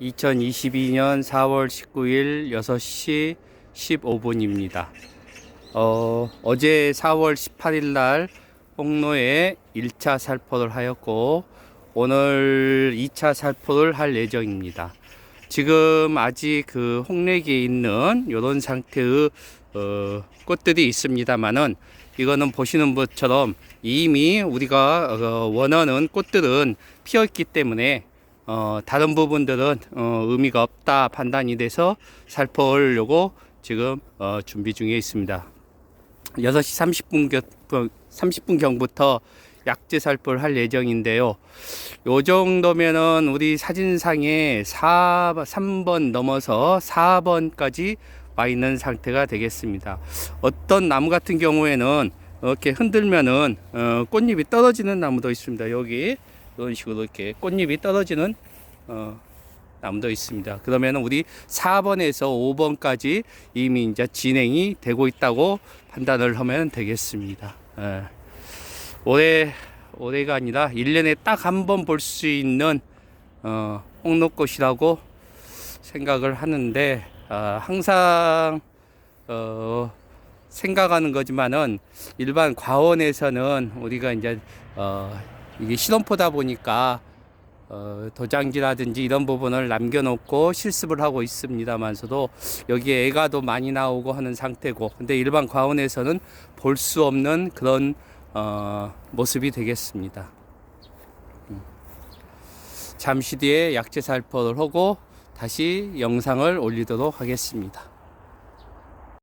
2022년 4월 19일 6시 15분입니다. 어, 어제 4월 18일 날 홍로에 1차 살포를 하였고 오늘 2차 살포를 할 예정입니다. 지금 아직 그 홍래기에 있는 이런 상태의 어, 꽃들이 있습니다만은 이거는 보시는 것처럼 이미 우리가 어, 원하는 꽃들은 피었기 때문에 어, 다른 부분들은 어, 의미가 없다 판단이 돼서 살포하려고 지금 어, 준비 중에 있습니다. 6시 30분, 경, 30분 경부터 약제 살포를 할 예정인데요. 요 정도면은 우리 사진상에 4, 3번 넘어서 4번까지 와 있는 상태가 되겠습니다. 어떤 나무 같은 경우에는 이렇게 흔들면은 어, 꽃잎이 떨어지는 나무도 있습니다. 여기 이런 식으로 이렇게 꽃잎이 떨어지는 어, 나무도 있습니다. 그러면 우리 4번에서 5번까지 이미 이제 진행이 되고 있다고 판단을 하면 되겠습니다. 예. 올해 올해가 아니라 1년에 딱 한 번 볼 수 있는 어, 홍록꽃이라고 생각을 하는데 아, 항상 어, 생각하는 거지만은 일반 과원에서는 우리가 이제 어, 이게 실험포다 보니까 어, 도장지라든지 이런 부분을 남겨놓고 실습을 하고 있습니다만서도 여기에 애가도 많이 나오고 하는 상태고 근데 일반 과원에서는 볼 수 없는 그런 어, 모습이 되겠습니다. 음. 잠시 뒤에 약재 살포를 하고 다시 영상을 올리도록 하겠습니다.